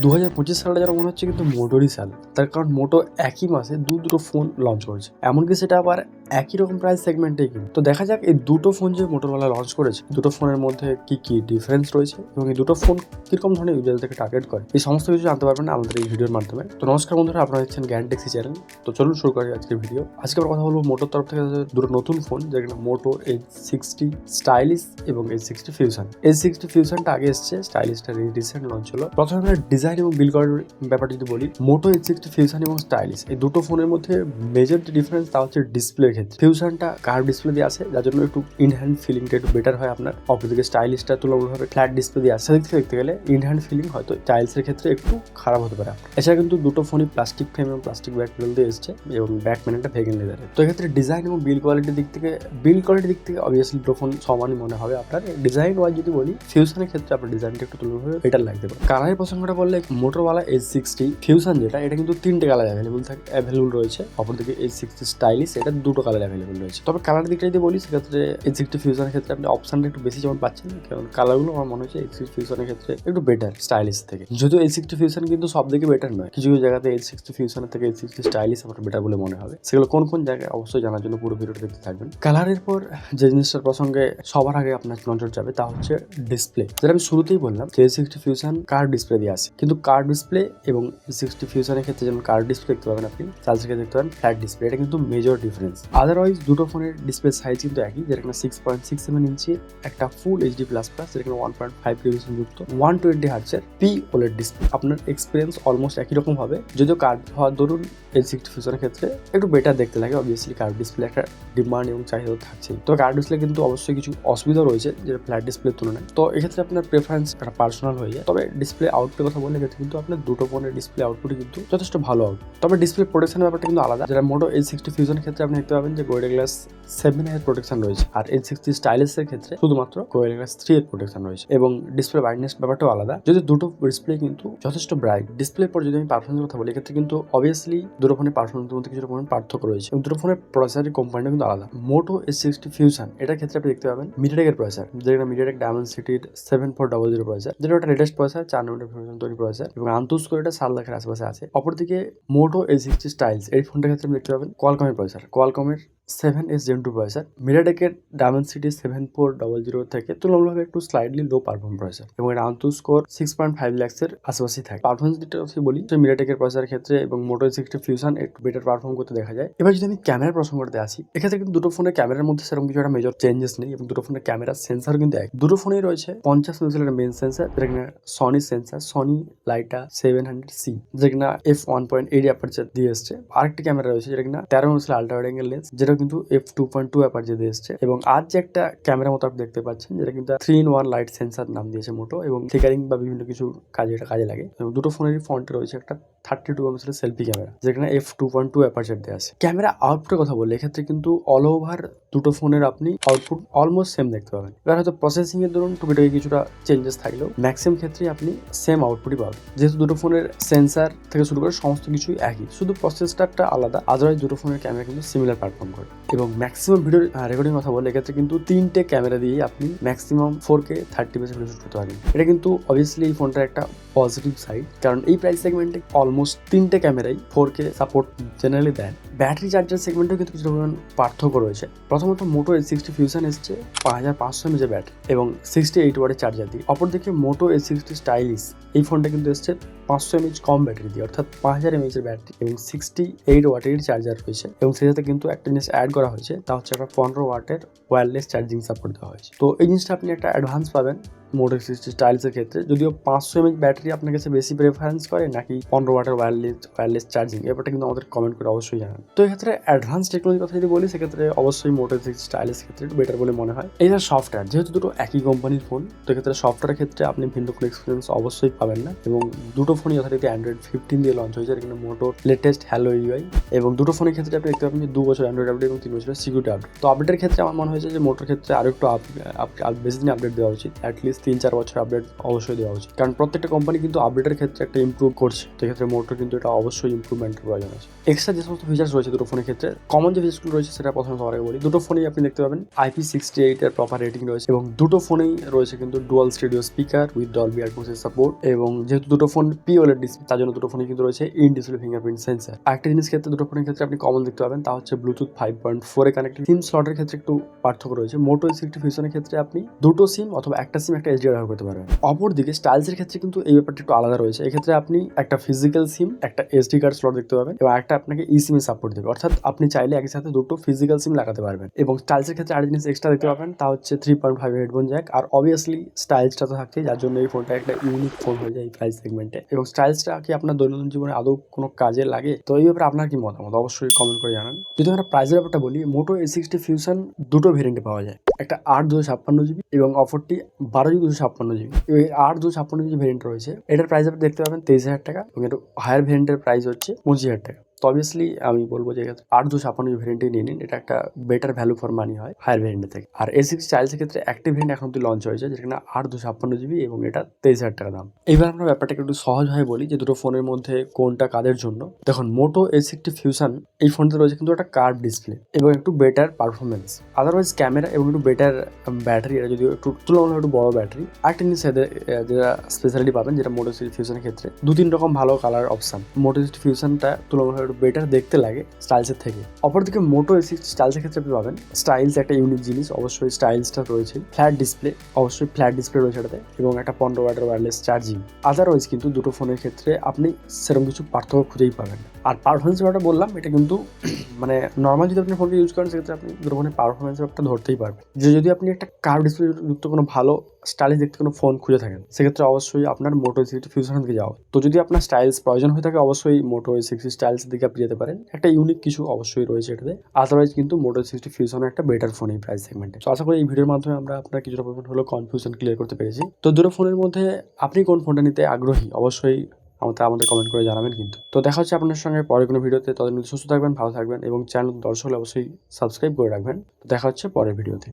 দু হাজার পঁচিশ সালটা যেন মনে হচ্ছে কিন্তু মোটোরই সাল। তার কারণ মোটো একই মাসে দু দুটো ফোন লঞ্চ করেছে। এমনকি সেটা আবার একই রকম প্রাইস সেগমেন্টে কিন্তু তো দেখা যাক এই দুটো ফোন যে মোটোরওয়ালা লঞ্চ করেছে দুটো ফোনের মধ্যে কি কি ডিফারেন্স রয়েছে এবং এই দুটো ফোন কীরকম ধরনের ইউজার থেকে টার্গেট করে, এই সমস্ত কিছু জানতে পারবেন আমাদের এই ভিডিওর মাধ্যমে। তো নমস্কার বন্ধুরা, আপনারা দেখছেন জ্ঞান টেক্সি চ্যানেল তো চলুন শুরু করি আজকের ভিডিও আজকে আমরা কথা বলব মোটোর তরফ থেকে দুটো নতুন ফোন যেখানে মোটো এইচ সিক্সটি স্টাইলিশ এবং H sixty fusion H sixty ফিউশনটা আগে এসছে স্টাইলিশটা রিসেন্ট লঞ্চ হলো। প্রথমে আমরা ডিজাইন এবং বিল করার ব্যাপারটা যদি বলি মোটো এইচ সিক্সটি ফিউশন এবং স্টাইলিশ এই দুটো ফোনের মধ্যে মেজর যে ডিফারেন্স তা হচ্ছে ডিসপ্লের ক্ষেত্রে ফিউশনটা কার্ভ ডিসপ্লে দিয়ে আছে, যার জন্য একটু ইনহ্যান্ড ফিলিংটা একটু বেটার হয় আপনার। অপরদিকে স্টাইলিশটা তুলনামূলকভাবে ফ্ল্যাট ডিসপ্লে দিয়ে আছে। সেদিক থেকে দেখতে গেলে ইনহ্যান্ড ফিলিং হয়তো টাইলসের ক্ষেত্রে একটু খারাপ হতে পারে। এছাড়া কিন্তু দুটো ফোনই প্লাস্টিক ফ্রেম এবং প্লাস্টিক ব্যাক প্যানেল দিয়ে এসছে এবং ব্যাক প্যানেলটা ভেগেন লেদারের তো এক্ষেত্রে ডিজাইন এবং বিল কোয়ালিটির দিক থেকে বিল কোয়ালিটির দিক থেকে অবভিয়াসলি দুটো ফোন সমানই মনে হবে আপনার। ডিজাইন ওয়াইজ যদি বলি ফিউশনের ক্ষেত্রে আপনার ডিজাইনটা একটু তুলনাভাবে বেটার লাগতে পারে। কালারের প্রসঙ্গটা বললে মোটরওয়ালা এইচ সিক্সটি ফিউশন যেটা, এটা কিন্তু তিনটে কালার অ্যাভেলেবল থাকে অ্যাভেলেবল রয়েছে। অপরদিকে এইচ সিক্সটি স্টাইলিশ এটা দুটো কালার অ্যাভেলেবল রয়েছে। তবে কালার দিকটা যদি বলি সেক্ষেত্রে সিক্সটি ফিউশনের ক্ষেত্রে আপনি অপশনটা একটু বেশি যেমন পাচ্ছেন, কারণ কালারগুলো আমার মনে হচ্ছে সিক্সটি ফিউশনের ক্ষেত্রে একটু বেটার স্টাইলিশ থেকে। যদিও এইচ সিক্সটি ফিউশন কিন্তু সব দিকে বেটার নয়, কিছু কিছু জায়গাতে এইচ সিক্সটি ফিউশনের থেকে এইচ সিক্সটি স্টাইলিশ আমার বেটার বলে মনে হবে। সেগুলো কোন কোন জায়গায় অবশ্যই জানার জন্য পুরো ভিডিওটা দেখতে থাকবেন। কালারের পর যে জিনিসটার প্রসঙ্গে সবার আগে আপনার নজর যাবে, তা হচ্ছে ডিসপ্লে যেটা আমি শুরুতেই বললাম যে সিক্সটি ফিউশন কার ডিসপ্লে দিয়ে আসে। কিন্তু কার ডিসপ্লে এবং সিক্সটি ফিউশনের ক্ষেত্রে যেমন কার ডিসপ্লে দেখতে পাবেন আপনি চার্জের দেখতে পাবেন ফ্ল্যাট ডিসপ্লে এটা কিন্তু মেজর ডিফারেন্স আদারওয়াইজ দুটো ফোনের ডিসপ্লে সাইজ কিন্তু একই, যেটা কিনা six point six seven inch একটা ফুল এইচডি প্লাস প্লাস যেটা কিনা ওয়ান পয়েন্ট ফাইভ রেজলিউশন যুক্ত ওয়ান টোয়েন্টি হার্টসের পি ওলেড ডিসপ্লে আপনার এক্সপিরিয়েন্স অলমোস্ট একই রকম হবে, যদিও কার্ড হওয়ার দরুন এই সিক্সটি ফিউশনের ক্ষেত্রে একটু বেটার দেখতে লাগে অবভিয়াসলি কার্ড ডিসপ্লে একটা ডিমান্ড এবং চাহিদা থাকছেই। তো কার্ড ডিসপ্লে কিন্তু অবশ্যই কিছু অসুবিধা রয়েছে, যেটা ফ্ল্যাট ডিসপ্লের তুলনায়। তো এক্ষেত্রে আপনার প্রেফারেন্স একটা পার্সোনাল হয়ে যায়। তবে ডিসপ্লে আউটপুটের কথা বললে এক্ষেত্রে কিন্তু আপনার দুটো ফোনের ডিসপ্লে আউটপুটই কিন্তু যথেষ্ট ভালো হবে। তবে ডিসপ্লে প্রোটেকশনের ব্যাপারটা কিন্তু আলাদা। যেটা মোটো এই সিক্সটি ফিউশনের ক্ষেত্রে আপনি দেখতে পাবেন যে গোয়েডা গ্লাস সেভেন এর প্রোটেকশন রয়েছে আর এই সিক্সটি স্টাইলিশের ক্ষেত্রে শুধুমাত্র গোয়েডা গ্লাস থ্রি এর প্রোটেকশন রয়েছে এবং ডিসপ্লে ব্রাইটনেস ব্যাপারটাও আলাদা। যদি দুটো ডিসপ্লে কিন্তু যথেষ্ট ব্রাইট ডিসপ্লে পর যদি আমি পারফরমেন্সের কথা বলি, এক্ষেত্রে কিন্তু অবভিয়াসলি দুটো ফোনের পারফরমেন্সের মধ্যে কিছু পরিমাণ পার্থক্য রয়েছে এবং দুটো ফোনের প্রসেসরের কোম্পানিটা কিন্তু আলাদা। মোটো এস সিক্সটি ফিউশন এটার ক্ষেত্রে আপনি দেখতে পাবেন মিডিয়াটেকের প্রসেসর যেটা মিডিয়াটেক ডায়মন্ড সিটির seven four double zero processor যেটা ওটা লেটেস্ট প্রসেসর চার নম্বর ফিউশন তৈরি প্রসেসর এবং আন্তুস করে এটা সাত লাখের আশেপাশে আছে। অপরদিকে মোটো এস সিক্সটি স্টাইলস এই ফোনটার ক্ষেত্রে আপনি দেখতে পাবেন কোয়ালকমের প্রসেসর কোয়ালকমের রকমের seven S Gen two processor মিরাটেকের Dimensity seven four double zero থেকে তুলনামূলকভাবে একটু স্লাইডলি লো পারফর্ম প্রসেসর এবং এটা AnTuTu score six point five ল্যাক্সের আশেপাশেই থাকে। পারফরমেন্স দিকটা বলি, তো মিরাটেকের প্রসেসরের ক্ষেত্রে এবং মোটো সিক্সটি ফিউশন একটু বেটার পারফর্ম করতে দেখা যায়। এবার যদি আমি ক্যামেরার প্রসঙ্গটাতে আসি, এক্ষেত্রে কিন্তু দুটো ফোনের ক্যামেরার মধ্যে সেরকম কিছু একটা মেজর চেঞ্জেস নেই, এবং দুটো ফোনের ক্যামেরার সেন্সার কিন্তু এক। দুটো ফোনেই রয়েছে পঞ্চাশ মেগাপিক্সেলের মেন সেন্সার যেটা কিনা Sony sensor Sony Lytia seven hundred C যেটা কিনা F one point eight aperture দিয়ে এসছে। আরেকটি ক্যামেরা রয়েছে, যেটা কিনা তেরো megapixel ultra wide angle lens যেটা কিন্তু F two point two aperture দিয়ে এসছে এবং আজ যে একটা ক্যামেরা মতো আপনি দেখতে পাচ্ছেন, যেটা কিন্তু three in one light sensor নাম দিয়েছে মোটো এবং ফিকারিং বা বিভিন্ন কিছু কাজে এটা কাজে লাগে। এবং দুটো ফোনেরই ফ্রন্টে রয়েছে একটা থার্টি টু এমএসের সেলফি ক্যামেরা, যেখানে F two point two aperture দিয়ে আছে। ক্যামেরা আউটপুটের কথা বললে, এক্ষেত্রে কিন্তু অল ওভার দুটো ফোনের আপনি আউটপুট অলমোস্ট সেম দেখতে পাবেন। এবার হয়তো প্রসেসিং এর ধরুন টুকিটাকি কিছুটা চেঞ্জেস থাকলেও ম্যাক্সিমাম ক্ষেত্রে আপনি সেম আউটপুটই পাবেন। যেহেতু দুটো ফোনের সেন্সার থেকে শুরু করে সমস্ত কিছুই একই, শুধু প্রসেসটারটা আলাদা আদারওয়াইজ দুটো ফোনের ক্যামেরা কিন্তু সিমিলার পারফর্ম করে। এবং ম্যাক্সিমাম ভিডিও রেকর্ডিং কথা বলে এক্ষেত্রে কিন্তু তিনটে ক্যামেরা দিয়েই আপনি ম্যাক্সিমাম ফোর কে থার্টি পেসে ভিডিও শুট করতে পারেন এটা কিন্তু অবভিয়াসলি এই ফোনটার একটা পজিটিভ সাইড কারণ এই প্রাইস সেগমেন্টে অলমোস্ট তিনটে ক্যামেরাই four K support generally then battery charger সেগমেন্টেও কিন্তু কিছু পরিমাণ পার্থক্য রয়েছে। প্রথমত মোটো এ সিক্সটি ফিউশন এসছে পাঁচ হাজার পাঁচশো এমএজের ব্যাটারি এবং সিক্সটি এইট ওয়ার্ডের চার্জার দিয়ে। অপরদিকে মোটো এ সিক্সটি স্টাইলিশ এই ফোনটা কিন্তু এসছে পাঁচশো এমএইচ কম ব্যাটারি দিয়ে, অর্থাৎ পাঁচ হাজার এমএইচের ব্যাটারি এবং সিক্সটি এইট ওয়াটের চার্জার রয়েছে। এবং সেই সাথে কিন্তু একটা জিনিস অ্যাড করা হয়েছে, তা হচ্ছে একটা পনেরো ওয়াটের ওয়্যারলেস চার্জিং সাপোর্ট দেওয়া হয়েছে। তো এই জিনিসটা আপনি একটা অ্যাডভান্স পাবেন। মোটর সিক্সটি স্টাইলসের ক্ষেত্রে। যদিও পাঁচশো এমএইচ ব্যাটারি আপনার কাছে বেশি প্রেফারেন্স করে নাকি পনেরো ওয়াটের ওয়্যারলেস ওয়্যারলেস চার্জিং ব্যাপারটা কিন্তু আমাদের কমেন্ট করে অবশ্যই জানান তো এক্ষেত্রে অ্যাডভান্স টেকনোলজির কথা যদি বলি, সেক্ষেত্রে অবশ্যই মোটর সিক্সটি স্টাইলের ক্ষেত্রে একটু বেটার বলে মনে হয়। যে সফটওয়্যার যেহেতু দুটো একই কোম্পানির ফোন তো এক্ষেত্রে সফটওয়্যারের ক্ষেত্রে আপনি ভিন্ন কোনো এক্সপিরিয়েন্স অবশ্যই পাবেন না। এবং দুটো ফোনই যথারীতি অ্যান্ড্রয়েড ফিফটিন দিয়ে লঞ্চ হয়েছে এখানে মোটো লেটেস্ট হ্যালো ইউআই এবং দুটো ফোনের ক্ষেত্রে আপনি দেখতে পাবেন যে দু বছর অ্যান্ড্রয়েড আপডেট এবং তিন বছরের সিকিউরিটি আপডেট তো আপডেটের ক্ষেত্রে আমার মনে হয়েছে যে মোটোর ক্ষেত্রে আরও একটু বেশি দিন আপডেট দেওয়া উচিত অ্যাটলিস্ট তিন চার বছর আপডেট অবশ্যই দেওয়া উচিত। কারণ প্রত্যেকটা কোম্পানি কিন্তু আপডেটের ক্ষেত্রে একটা ইমপ্রুভ করছে। সেক্ষেত্রে মোটর কিন্তু এটা অবশ্যই ইমপ্রুভমেন্টের প্রয়োজন আছে। এক্সট্রা যে সমস্ত ফিচার্স রয়েছে দুটো ফোনের ক্ষেত্রে কমন যে ফিচার্সগুলো রয়েছে সেটা প্রথমে সবার আগে বলি। দুটো ফোনেই আপনি দেখতে পাবেন আইপি সিক্সটি এইটের প্রপার রেটিং রয়েছে এবং দুটো ফোনেই রয়েছে কিন্তু dual stereo speaker with Dol Dolby অ্যাটমোসের support এবং যেহেতু দুটো ফোন পি ওলেড ডিসপ্লে তার জন্য দুটো ফোনে কিন্তু রয়েছে ইন ডিসপ্লে ফিঙ্গারপ্রিন্ট সেন্সার একটা জিনিস ক্ষেত্রে দুটো ফোনের ক্ষেত্রে আপনি কমন দেখতে পাবেন, তা হচ্ছে ব্লুটুথ ফাইভ পয়েন্ট ফোরে কানেক্টেড সিম স্লটের ক্ষেত্রে একটু পার্থক্য রয়েছে। মোটো সিক্সটি ফিউশনের ক্ষেত্রে আপনি দুটো সিম অথবা একটা সিম একটা এইচডি ব্যবহার করতে পারবেন। অপরদিকে স্টাইলসের ক্ষেত্রে কিন্তু এই ব্যাপারটা একটু আলাদা রয়েছে। এক্ষেত্রে আপনি একটা ফিজিক্যাল সিম একটা এসডি কার্ড স্লট দেখতে পাবেন এবং একটা আপনাকে ই সিমে সাপোর্ট দেবে। অর্থাৎ আপনি চাইলে একই সাথে দুটো ফিজিক্যাল সিম লাগাতে পারবেন এবং স্টাইলসের ক্ষেত্রে আরেকটা জিনিস এক্সট্রা দেখতে পাবেন, তা হচ্ছে three point five headphone jack আর অবভিয়াসলি স্টাইলসটা তো থাকছে যার জন্য এই ফোনটা একটা ইউনিক ফোন হয়ে যায় এই প্রাইস সেগমেন্টে এবং স্টাইলসটা কি আপনার দৈনন্দিন জীবনে আদৌ কোনো কাজে লাগে? তো এই ব্যাপারে আপনার কি মতামত? অবশ্যই কমেন্ট করে জানান। যদি আমরা প্রাইসের ব্যাপারটা বলি, মোটো এ সিক্সটি ফিউশন দুটো ভেরিয়েন্টে পাওয়া যায়। একটা আট দুশো ছাপ্পান্ন জিবি এবং অফারটি বারো জিবি দুশো ছাপ্পান্ন জিবি। আট দুশো ছাপ্পান্ন জিবি ভেরিয়েন্ট রয়েছে। এটার প্রাইস আপনি দেখতে পাবেন তেইশ হাজার টাকা এবং একটু হায়ার ভেরিয়েন্টের প্রাইস হচ্ছে পঁচিশ হাজার টাকা। তো অবভিয়াসলি আমি বলব যে আট দুশো ছাপ্পান্ন জিবি ভেরিয়েন্টে নিয়ে নিন। এটা একটা বেটার ভ্যালু ফর মানি হয় হায়ার ভেরিয়েন্টের থেকে। আর এ সিক্স চাইল্ডসের ক্ষেত্রে একটি ভেরিয়েন্ট এখন অব্দি লঞ্চ হয়েছে যেখানে আট দুশো ছাপ্পান্ন জিবি এবং এটা তেইশ হাজার টাকা দাম। এবার আমরা ব্যাপারটাকে একটু সহজভাবে বলি যে দুটো ফোনের মধ্যে কোনটা কাদের জন্য। দেখুন মোটো এ সিক্সটি ফিউশন এই ফোনটা রয়েছে কিন্তু একটা কার্ভ ডিসপ্লে এবং একটু বেটার পারফরমেন্স আদারওয়াইজ ক্যামেরা এবং একটু বেটার ব্যাটারি এটা যদিও একটু তুলনামূলক একটু বড় ব্যাটারি আরেকটা জিনিস যেটা স্পেশালিটি পাবেন যেটা মোটো সিক্সটি ফিউশনের ক্ষেত্রে। দু তিন রকম ভালো কালার অপশন মোটো সিক্সটি ফিউশনটা তুলনামূলক বেটার দেখতে লাগে স্টাইলসের থেকে। অপরদিকে মোটো এসি স্টাইলসের ক্ষেত্রে আপনি পাবেন। স্টাইলস একটা ইউনিক জিনিস, অবশ্যই স্টাইলসটা রয়েছে। ফ্ল্যাট ডিসপ্লে অবশ্যই ফ্ল্যাট ডিসপ্লে রয়েছে এটাতে এবং একটা পনেরো ওয়াটার ওয়্যারলেস চার্জিং আদারওয়াইজ কিন্তু দুটো ফোনের ক্ষেত্রে আপনি সেরকম কিছু পার্থক্য খুঁজেই পাবেন। আর পারফরমেন্স ব্যাপারটা বললাম, এটা কিন্তু মানে নর্মাল যদি আপনি ফোনকে ইউজ করেন, সেক্ষেত্রে আপনি ফোনের পারফরমেন্স ব্যাপারটা ধরতেই পারবেন। যে যদি আপনি একটা কার ডিসপ্লে যুক্ত কোনো ভালো স্টাইলিশ দেখতে কোনো ফোন খুঁজে থাকেন, সেক্ষেত্রে অবশ্যই আপনার মোটো সিক্সটি ফিউশন দিকে যাওয়া। তো যদি আপনার স্টাইলস প্রয়োজন হয়ে থাকে, অবশ্যই মোটো সিক্সটি স্টাইলসের দিকে আপনি যেতে পারেন। একটা ইউনিক কিছু অবশ্যই রয়েছে এটাতে। আদারওয়াইজ কিন্তু মোটো সিক্সটি ফিউশনের একটা বেটার ফোন এই প্রাইস সেগমেন্টে তো আশা করি এই ভিডিওর মাধ্যমে আমরা আপনার কিছুটা পরিমাণ হলো কনফিউশন ক্লিয়ার করতে পেরেছি। তো দুটো ফোনের মধ্যে আপনি কোন ফোনটা নিতে আগ্রহী? অবশ্যই আমাদের আমাদের কমেন্ট করে জানাবেন কিন্তু। তো দেখা হচ্ছে আপনার সঙ্গে পরে কোনো ভিডিওতে। তাদের সুস্থ থাকবেন, ভালো থাকবেন এবং চ্যানেল দর্শক অবশ্যই সাবস্ক্রাইব করে রাখবেন। দেখা হচ্ছে পরের ভিডিওতে।